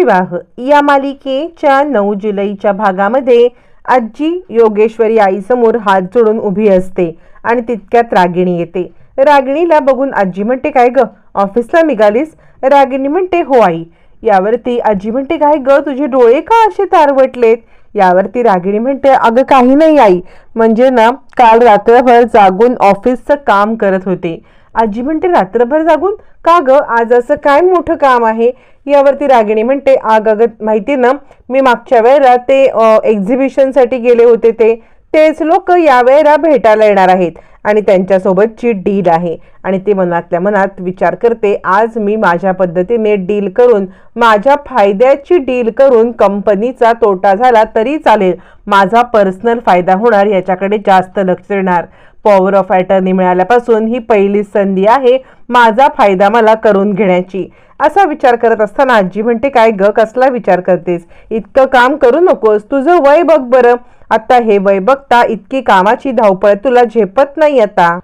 विवाह. या मालिकेच्या नऊ जुलैच्या भागामध्ये आजी योगेश्वरी आईसमोर हात जोडून उभी असते आणि तितक्यात रागिणी येते. रागिणीला बघून आजी म्हणते काय ग? ऑफिसला निघालीस? रागिणी म्हणते हो आई. यावरती आजी म्हणते काय ग? तुझे डोळे का असे तारवटलेत? यावरती रागिणी म्हणते अगं काही नाही आई. म्हणजे ना काल रात्रभर जागून ऑफिसचं काम करत होते. आजी म्हणते रात्रभर जागून का ग? आज असं काय मोठं काम आहे? यावरती रागिणी म्हणते आग अगं माहिती ना मी मागच्या वेळेला ते एक्झिबिशनसाठी गेले होते ते. तेच लोक यावेळेला भेटायला येणार आहेत आणि त्यांच्यासोबतची डील आहे. आणि ते मनातल्या मनात विचार करते आज मी माझ्या पद्धतीने डील करून माझ्या फायद्याची डील करून कंपनीचा तोटा झाला तरी चालेल. माझा पर्सनल फायदा होणार याच्याकडे जास्त लक्ष देणार. पॉवर ऑफ अटर्नी मिळाल्यापासून ही पहिली संधी आहे. माझा फायदा मला करून घेण्याची. असा विचार करत असताना आजी म्हणते काय ग कसला विचार करतेस? इतकं काम करू नकोस. तुझं वय बघ बरं. आता हे वय बघता इतकी कामाची धावपळ तुला झेपत नाही आता.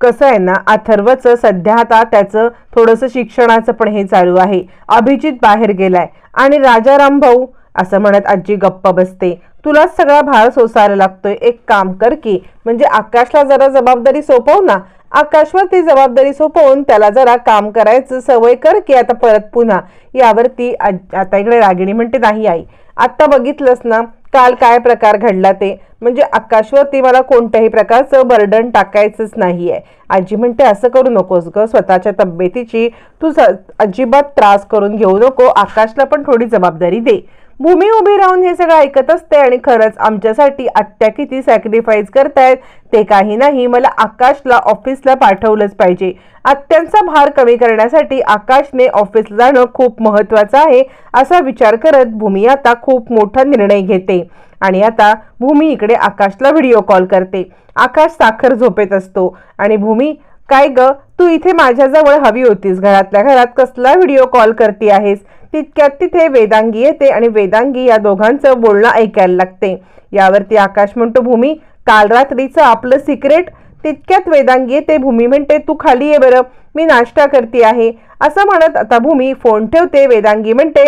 कसं आहे ना अथर्वचं सध्या आता त्याचं थोडंसं शिक्षणाचं पण हे चालू आहे. अभिजित बाहेर गेलाय. आणि राजाराम भाऊ? असं म्हणत आजी गप्प बसते. तुलाच सगळा भार सोसायला लागतोय. एक काम कर की म्हणजे आकाशला जरा जबाबदारी सोपव ना. आकाशवर ती जबाबदारी सोपवून त्याला जरा काम करायचं सवय कर की आता परत पुन्हा. यावरती आता इकडे रागिणी म्हणते नाही आई आत्ता बघितलंस ना काल काय प्रकार घडला ते. म्हणजे आकाशवरती मला कोणत्याही प्रकारचं बर्डन टाकायचंच नाही आहे आजी म्हणते असं करू नकोस ग स्वतःच्या तब्येतीची तू अजिबात त्रास करून घेऊ नको. आकाशला पण थोडी जबाबदारी दे. भूमी उभी राहून हे सगळं ऐकत असते आणि खरंच आमच्यासाठी आत्या किती सॅक्रिफाईस करतायत ते काही नाही. मला आकाशला ऑफिसला पाठवलंच पाहिजे. आत्यांचा भार कमी करण्यासाठी आकाशने ऑफिसला जाणं खूप महत्वाचं आहे असा विचार करत भूमी आता खूप मोठा निर्णय घेते. आणि आता भूमी इकडे आकाशला व्हिडिओ कॉल करते. आकाश साखर झोपेत असतो आणि भूमी काय ग? तू इथे माझ्याजवळ हवी होतीस घरातल्या घरात. कसला व्हिडिओ कॉल करते आहेस? तितक्यात तिथे वेदांगी येते आणि वेदांगी या दोघांचं बोलणं ऐकायला लागते. यावरती आकाश म्हणतो भूमी काल रात्रीचं आपलं सिक्रेट तितक्यात वेदांगी येते भूमी म्हणते तू खाली ये बरं. मी नाश्ता करते आहे. असं म्हणत आता भूमी फोन ठेवते. वेदांगी म्हणते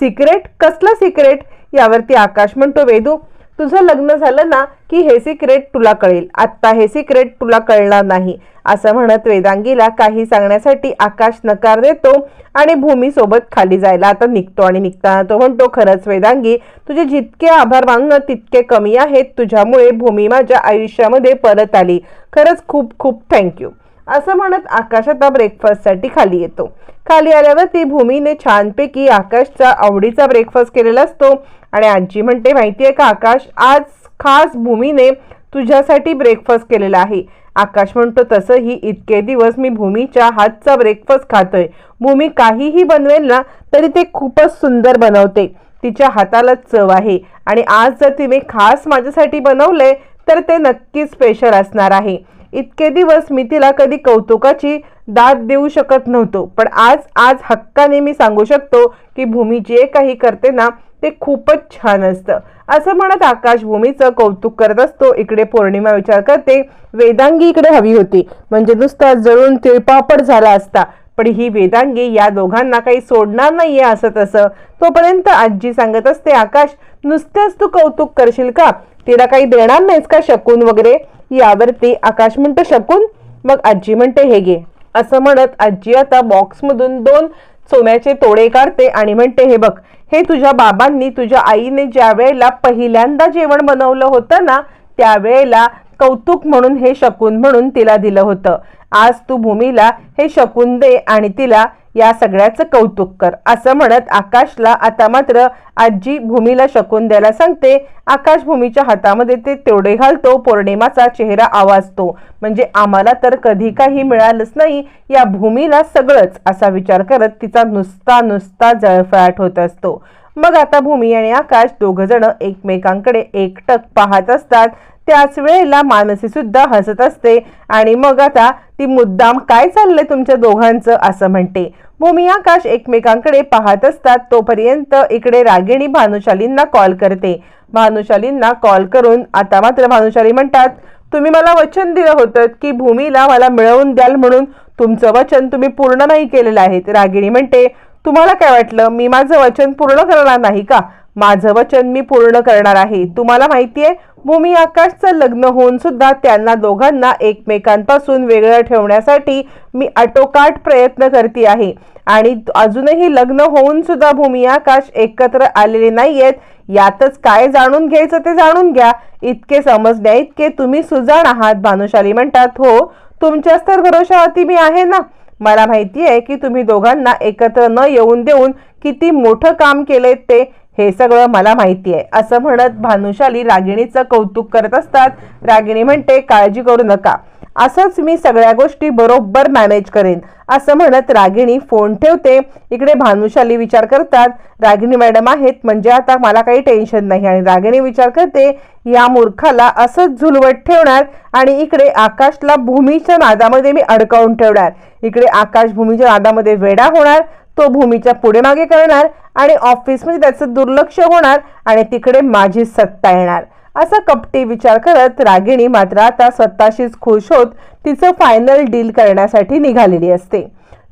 सिक्रेट कसलं सिक्रेट यावरती आकाश म्हणतो वेदू तुझं लग्न झालं ना की हे सिक्रेट तुला कळेल. आत्ता हे सिक्रेट तुला कळणार नाही. असं म्हणत वेदांगीला काही सांगण्यासाठी आकाश नकार देतो आणि भूमीसोबत खाली जायला आता निघतो आणि निघताना तो म्हणतो खरंच वेदांगी तुझे जितके आभार मानणं तितके कमी आहेत. तुझ्यामुळे भूमी माझ्या आयुष्यामध्ये परत आली. खरंच खूप खूप थँक्यू असं म्हणत आकाश आता ब्रेकफास्टसाठी खाली येतो. खाली आल्यावर ती भूमीने छानपैकी आकाशचा आवडीचा ब्रेकफास्ट केलेला असतो. आणि आजी म्हणते माहिती आहे का आकाश आज खास भूमीने तुझ्यासाठी ब्रेकफास्ट केलेला आहे. आकाश म्हणतो तसंही इतके दिवस मी भूमीच्या हातचा ब्रेकफास्ट खातोय. भूमी काहीही बनवेल ना तरी ते खूपच सुंदर बनवते. तिच्या हाताला चव आहे. आणि आज जर तिने खास माझ्यासाठी बनवले तर ते नक्कीच स्पेशल असणार आहे. इतके दिवस मी तिला कधी कौतुकाची दाद देऊ शकत नव्हतो. पण आज आज हक्काने मी सांगू शकतो की भूमी जे काही करते ना ते खूपच छान असतं. असं म्हणत आकाश भूमीचं कौतुक करत असतो. इकडे पौर्णिमा विचार करते. वेदांगी इकडे हवी होती. म्हणजे नुसता जळून तिळपापड झाला असता. पण ही वेदांगी या दोघांना काही सोडणार नाहीये असं तसं. तोपर्यंत आजी सांगत असते आकाश नुसतेच तू कौतुक करशील का? तिला काही देणार नाहीस का शकून वगैरे? यावरती आकाश म्हणतो शकून. मग आजी म्हणते हे घे. असं म्हणत आजी आता बॉक्समधून दोन सोन्याचे तोडे काढते आणि म्हणते हे बघ हे तुझ्या बाबांनी तुझ्या आईने ज्या वेळेला पहिल्यांदा जेवण बनवलं होतं ना त्यावेळेला कौतुक म्हणून हे शकून म्हणून तिला दिलं होतं. आज तू भूमीला हे शकून दे आणि तिला या सगळ्याचं कौतुक कर. असं म्हणत आकाशला आता मात्र आजी भूमीला शकून द्यायला सांगते आकाश भूमीच्या हातामध्ये ते तेवढे घालतो पौर्णिमाचा चेहरा आवाजतो. म्हणजे आम्हाला तर कधी काही मिळालंच नाही या भूमीला सगळंच असा विचार करत तिचा नुसता नुसता जळफळाट होत असतो. मग आता भूमी आणि आकाश दोघ जण एकमेकांकडे एकटक पाहत असतात. त्याच वेळेला मानसी सुद्धा हसत असते. आणि मग आता ती मुद्दाम काय चाललंय तुमच्या दोघांचं? असं म्हणते. भूमी आकाश एकमेकांकडे पाहत असतात. तोपर्यंत इकडे रागिणी भानुशालींना कॉल करते. भानुशालींना कॉल करून आता मात्र भानुशाली म्हणतात तुम्ही मला वचन दिलं होतं की भूमीला मला मिळवून द्याल म्हणून तुमचं वचन तुम्ही पूर्ण नाही केलेलं आहे. रागिणी म्हणते तुम्हाला काय वाटलं? मी माझं वचन पूर्ण करणार नाही का? माझं वचन मी पूर्ण करणार आहे. तुम्हाला माहिती आहे भूमी आकाशचं लग्न होऊन सुद्धा त्यांना दोघांना एकमेकांपासून वेगळं ठेवण्यासाठी मी आटोकाट प्रयत्न करते आहे. आणि अजूनही लग्न होऊन सुद्धा भूमी आकाश एकत्र आलेले नाहीयेत. यातच काय जाणून घ्यायचं ते जाणून घ्या. इतके समजण्या इतके तुम्ही सुजाण आहात भानुशाली म्हणतात. हो तुमच्याच तर भरोशावरती मी आहे ना? मला माहिती आहे की तुम्ही दोघांना एकत्र न येऊन देऊन किती मोठं काम केले ते हे सगळं मला माहिती आहे. असं म्हणत भानुशाली रागिणीचं कौतुक करत असतात. रागिणी म्हणते काळजी करू नका. असंच मी सगळ्या गोष्टी बरोबर मॅनेज करेन. असं म्हणत रागिणी फोन ठेवते. इकडे भानुशाली विचार करतात रागिणी मॅडम आहेत म्हणजे आता मला काही टेन्शन नाही. आणि रागिणी विचार करते या मूर्खाला असंच झुलवत ठेवणार आणि इकडे आकाशला भूमीच्या नादामध्ये मी अडकावून ठेवणार. इकडे आकाश भूमीच्या नादामध्ये वेडा होणार तो भूमीच्या पुढे मागे करणार आणि ऑफिसमध्ये त्याचं दुर्लक्ष होणार आणि तिकडे माझी सत्ता येणार. असा कपटी विचार करत रागिणी मात्र आता स्वतःशीच खुश होत तिचं फायनल डील करण्यासाठी निघालेली असते.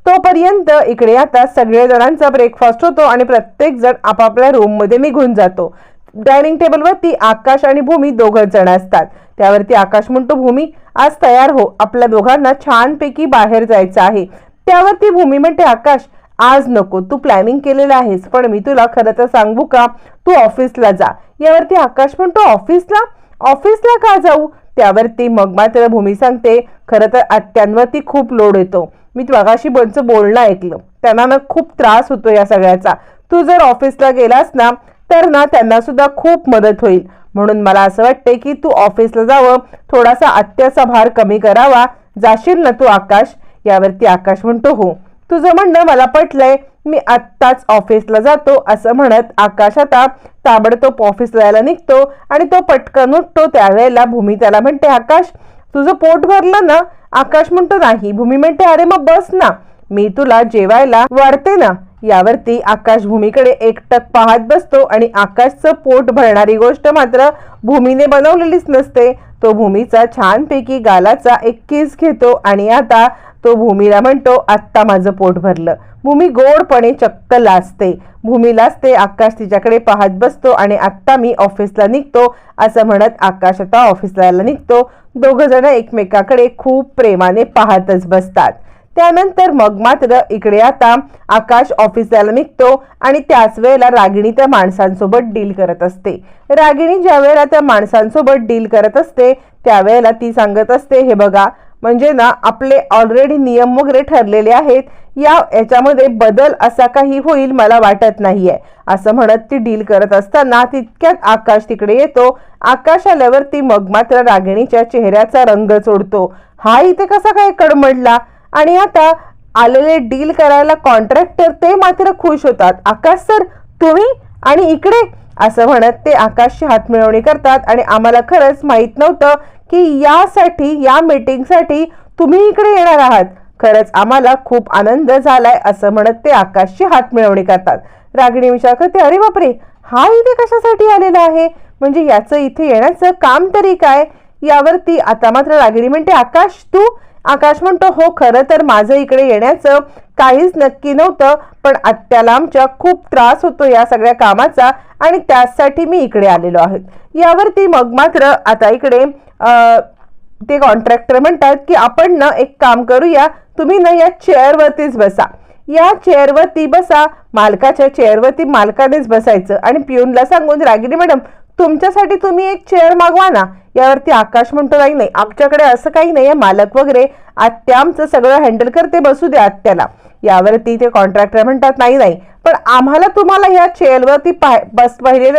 तोपर्यंत इकडे आता सगळे जणांचा ब्रेकफास्ट होतो आणि प्रत्येक जण आपापल्या रूममध्ये निघून जातो. डायनिंग टेबलवरती आकाश आणि भूमी दोघं जण असतात. त्यावरती आकाश म्हणतो भूमी आज तयार हो. आपल्या दोघांना छानपैकी बाहेर जायचं आहे. त्यावरती भूमी म्हणते आकाश आज नको तू प्लॅनिंग केलेलं आहेस पण मी तुला खरं तर सांगू का? तू ऑफिसला जा. यावरती आकाश म्हणतो ऑफिसला ऑफिसला का जाऊ? त्यावरती मग मात्र भूमी सांगते खरं तर आत्यांवरती खूप लोड येतो. मी मगाशी बनचं बोलणं ऐकलं. त्यांना ना खूप त्रास होतो या सगळ्याचा. तू जर ऑफिसला गेलास ना तर ना त्यांना सुद्धा खूप मदत होईल. म्हणून मला असं वाटते की तू ऑफिसला जावं. थोडासा आत्याचा भार कमी करावा. जाशील ना तू आकाश? यावरती आकाश म्हणतो हो. तुझं म्हणणं मला पटलंय. मी आत्ताच ऑफिसला जातो असं म्हणत आकाश आता ताबडतोब ऑफिसला जायला निघतो आणि तो पटकन उठतो. त्यावेळेला भूमी त्याला म्हणते आकाश तुझं पोट भरलं ना? आकाश म्हणतो नाही. भूमी म्हणते अरे मग बस ना. मी तुला जेवायला वाढते ना. यावरती आकाश भूमीकडे एकटक पाहत बसतो आणि आकाशचं पोट भरणारी गोष्ट मात्र भूमीने बनवलेलीच नसते. तो भूमीचा छानपैकी गालाचा एक किस घेतो आणि आता तो भूमीला म्हणतो आत्ता माझं पोट भरलं. भूमी गोडपणे चक्क लाजते. भूमी लाजते आकाश तिच्याकडे पाहत बसतो आणि आत्ता मी ऑफिसला निघतो असं म्हणत आकाश आता ऑफिसला निघतो. दोघ जण एकमेकाकडे खूप प्रेमाने पाहतच बसतात. त्यानंतर मग मात्र इकडे आता आकाश ऑफिसला निघतो आणि त्याच वेळेला रागिणी त्या माणसांसोबत डील करत असते. रागिणी ज्या वेळेला त्या माणसांसोबत डील करत असते त्यावेळेला ती सांगत असते हे बघा म्हणजे ना आपले ऑलरेडी नियम वगैरे ठरलेले आहेत या याच्यामध्ये बदल असा काही होईल मला वाटत नाहीये. असं म्हणत ती डील करत असताना तितक्यात आकाश तिकडे येतो. आकाश आल्यावर ती मग मात्र रागिणीच्या चेहऱ्याचा रंग चोडतो. हा इथे कसा काय कडमडला? आणि आता आलेले डील करायला कॉन्ट्रॅक्टर ते मात्र खुश होतात. आकाश सर तुम्ही? आणि इकडे? असं म्हणत ते आकाशची हात मिळवणी करतात आणि आम्हाला खरंच माहीत नव्हतं की यासाठी या मीटिंगसाठी तुम्ही इकडे येणार आहात. खरंच आम्हाला खूप आनंद झालाय असं म्हणत ते आकाशची हात मिळवणी करतात. रागिणी विचार करते अरे बापरे हा इथे कशासाठी आलेला आहे? म्हणजे याचं इथे येण्याचं काम तरी काय? यावरती आता मात्र रागिणी म्हणते आकाश तू? आकाश म्हणतो हो खरं तर माझं इकडे येण्याचं काहीच नक्की नव्हतं पण आत्याला आमच्या खूप त्रास होतो या सगळ्या कामाचा आणि त्यासाठी मी इकडे आलेलो आहे. यावरती मग मात्र आता इकडे ते कॉन्ट्रॅक्टर म्हणतात की आपण ना एक काम करूया तुम्ही ना या चेअरवरतीच बसा. या चेअरवरती बसा मालकाच्या चेअरवरती मालकानेच बसायचं. आणि पिऊनला सांगून रागिनी मॅडम तुमच्यासाठी तुम्ही एक चेअर मागवा ना. यावरती आकाश म्हणतो नाही नाही आमच्याकडे असं काही नाही आहे मालक वगैरे आत्या आमचं सगळं हँडल करते. बसू द्या आत्याला. यावरती ते कॉन्ट्रॅक्टर म्हणतात नाही नाही पण आम्हाला तुम्हाला या चेअरवरती पाह बस पाहिजे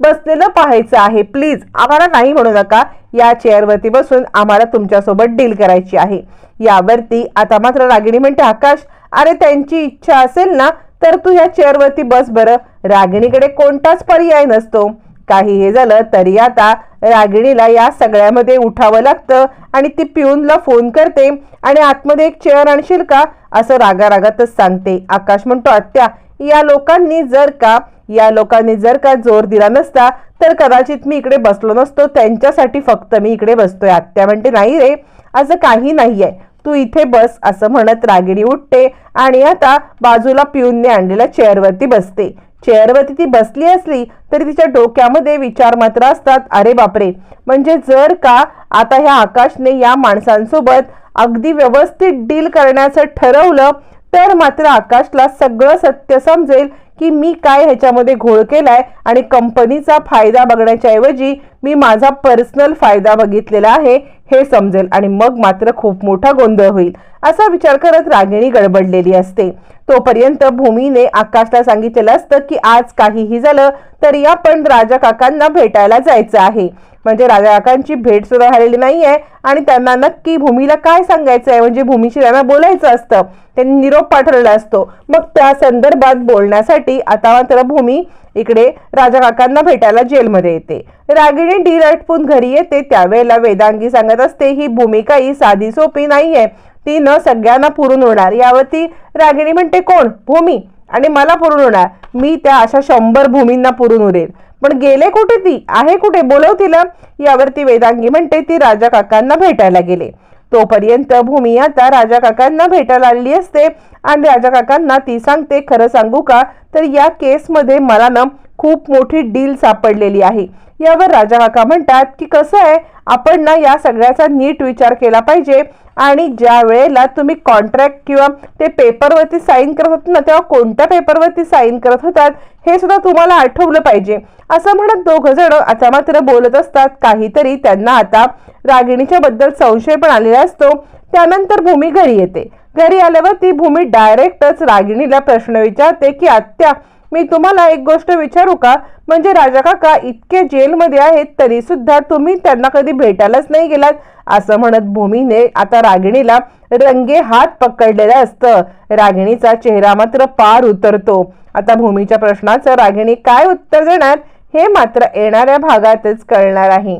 बसलेलं पाहायचं आहे. प्लीज आम्हाला नाही म्हणू नका. या चेअरवरती बसून आम्हाला तुमच्यासोबत डील करायची आहे. यावरती आता मात्र रागिणी म्हणते आकाश अरे त्यांची इच्छा असेल ना तर तू या चेअरवरती बस बरं. रागिणीकडे कोणताच पर्याय नसतो. काही हे झालं तरी आता रागिणीला या सगळ्यामध्ये उठावं लागतं आणि ती पिऊनला फोन करते आणि आतमध्ये एक चेअर आणशील का? असं रागा रागातच सांगते. आकाश म्हणतो आत्या या लोकांनी जर का या लोकांनी जर का जोर दिला नसता तर कदाचित मी इकडे बसलो नसतो. त्यांच्यासाठी फक्त मी इकडे बसतोय. आत्या म्हणते नाही रे असं काही नाहीये. तू इथे बस असं म्हणत रागिणी उठते आणि आता बाजूला पिऊनने आणलेल्या चेअरवरती बसते. चेअरवरती ती बसली असली तरी तिच्या डोक्यामध्ये विचार मात्र असतात. अरे बापरे! म्हणजे जर का आता ह्या आकाशने या माणसांसोबत अगदी व्यवस्थित डील करण्याचं ठरवलं तर मात्र आकाशला सगळं सत्य समजेल की मी काय ह्याच्यामध्ये घोळ केलाय आणि कंपनीचा फायदा बघण्याच्या ऐवजी मी माझा पर्सनल फायदा बघितलेला आहे हे समजेल आणि मग मात्र खूप मोठा गोंधळ होईल असा विचार करत रागिणी गडबडलेली असते. तोपर्यंत भूमीने आकाशला सांगितलेलं असतं की आज काहीही झालं तरी आपण राजा काकांना भेटायला जायचं आहे. म्हणजे राजा काकांची भेट सुद्धा झालेली नाहीये. आणि त्यांना नक्की भूमीला काय सांगायचं आहे म्हणजे भूमीशी त्यांना बोलायचं असतं. त्यांनी निरोप पाठवलेला असतो. मग त्या संदर्भात बोलण्यासाठी आता मात्र भूमी इकडे राजा काकांना भेटायला जेलमध्ये येते. रागिणी डील लटपून घरी येते. त्यावेळेला वेदांगी सांगत असते ही भूमिका ही साधी सोपी नाहीये. ती न सगळ्यांना पुरून होणार. यावरती रागिणी म्हणते कोण? भूमी. आणि मला पुरून होणार. मी त्या अशा शंभर भूमींना पुरून उरेल. पण गेले कुठे ती? आहे कुठे? बोलव तिला. यावरती वेदांगी म्हणते ती राजा काकांना भेटायला गेले. तोपर्यंत भूमी आता राजा काकांना भेटायला आलेली असते. आणि राजा काकांना ती सांगते खरं सांगू का? तर या केसमध्ये मला ना खूप मोठी डील सापडलेली आहे. यावर राजा काका म्हणतात की कसं आहे? आपण ना या सगळ्याचा नीट विचार केला पाहिजे. आणि ज्या वेळेला तुम्ही कॉन्ट्रॅक्ट किंवा ते पेपरवरती साईन करत होतात ना तेव्हा कोणत्या पेपरवरती साईन करत होतात हे सुद्धा तुम्हाला आठवलं पाहिजे. असं म्हणत दोघं जण आता मात्र बोलत असतात. काहीतरी त्यांना आता रागिणीच्या बद्दल संशय पण आलेला असतो. त्यानंतर भूमी घरी येते. घरी आल्यावर ती भूमी डायरेक्टच रागिणीला प्रश्न विचारते की आत्या मी तुम्हाला एक गोष्ट विचारू का? म्हणजे राजा काका इतके जेलमध्ये आहेत तरी सुद्धा तुम्ही त्यांना कधी भेटायलाच नाही गेलात? असं म्हणत भूमीने आता रागिणीला रंगे हात पकडलेलं असतं. रागिणीचा चेहरा मात्र पार उतरतो. आता भूमीच्या प्रश्नाचं रागिणी काय उत्तर देणार हे मात्र येणाऱ्या भागातच कळणार आहे.